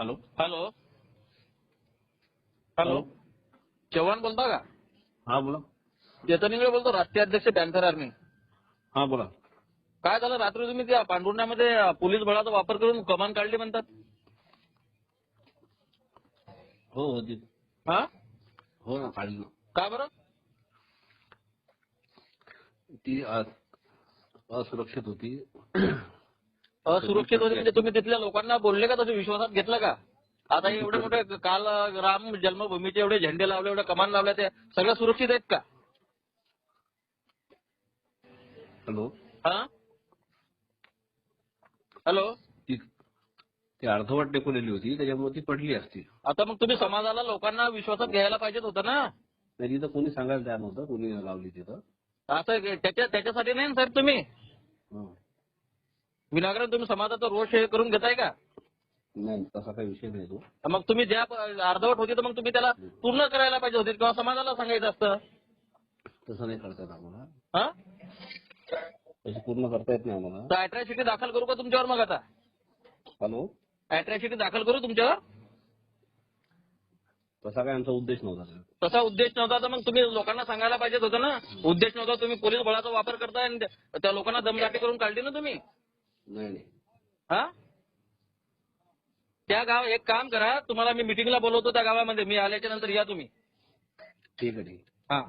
Hello. Hello. Hello. Chavan बोलता का? हा बोला. चेतन इंगळे बोलतो राष्ट्रीय अध्यक्ष पॅन्थर आर्मी. हा बोला. काय झालं रात्री तुम्ही त्या पांढुर्ण्यामध्ये अं, पोलीस बळाचा वापर करून कमान काढली म्हणतात? हो हो ती. हा? हो ना काढली. का बरं? ती अ- असुरक्षित होती. असुरक्षित होते म्हणजे तुम्ही तिथल्या लोकांना बोलले का तसे विश्वासात घेतलं का? आता एवढे मोठे काल राम जन्मभूमीचे एवढे झेंडे लावले एवढे कमान लावले ते सगळं सुरक्षित आहेत का? हॅलो. हा? हॅलो. ती अर्धवट टेकवलेली होती त्याच्यामुळे ती पडली असती. आता मग तुम्ही समाजाला लोकांना विश्वासात घ्यायला पाहिजेत होतं ना? नाही तिथं कोणी सांगायला तयार नव्हतं कोणी लावली तिथं. असं त्याच्या त्याच्यासाठी नाही ना साहेब तुम्ही. विनाकारण तुम्ही समाजाचा रोष हे करून घेताय का? नाही तसा काही विषय नाही तो. मग तुम्ही ज्या अर्धवट होती तर मग तुम्ही त्याला पूर्ण करायला पाहिजे होते किंवा समाजाला सांगायचं असतं? तसं नाही करता येत आम्हाला. हा? पूर्ण करता येत नाही आम्हाला. तर अट्रॅसिटी दाखल करू का तुमच्यावर मग आता? हॅलो? अट्रॅसिटी दाखल करू तुमच्यावर? तसा काय आमचा उद्देश नव्हता तसा उद्देश नव्हता तर मग तुम्ही लोकांना सांगायला पाहिजेत होतं ना. उद्देश नव्हता तुम्ही पोलीस बळाचा वापर करताय आणि त्या- त्या लोकांना दमदाटी करून काढली ना तुम्ही? नाही नाही. हा? त्या गाव एक काम करा तुम्हाला मी मिटिंगला बोलवतो त्या गावामध्ये. मी आल्याच्यानंतर या तुम्ही. ठीक आहे ठीक आहे. हा.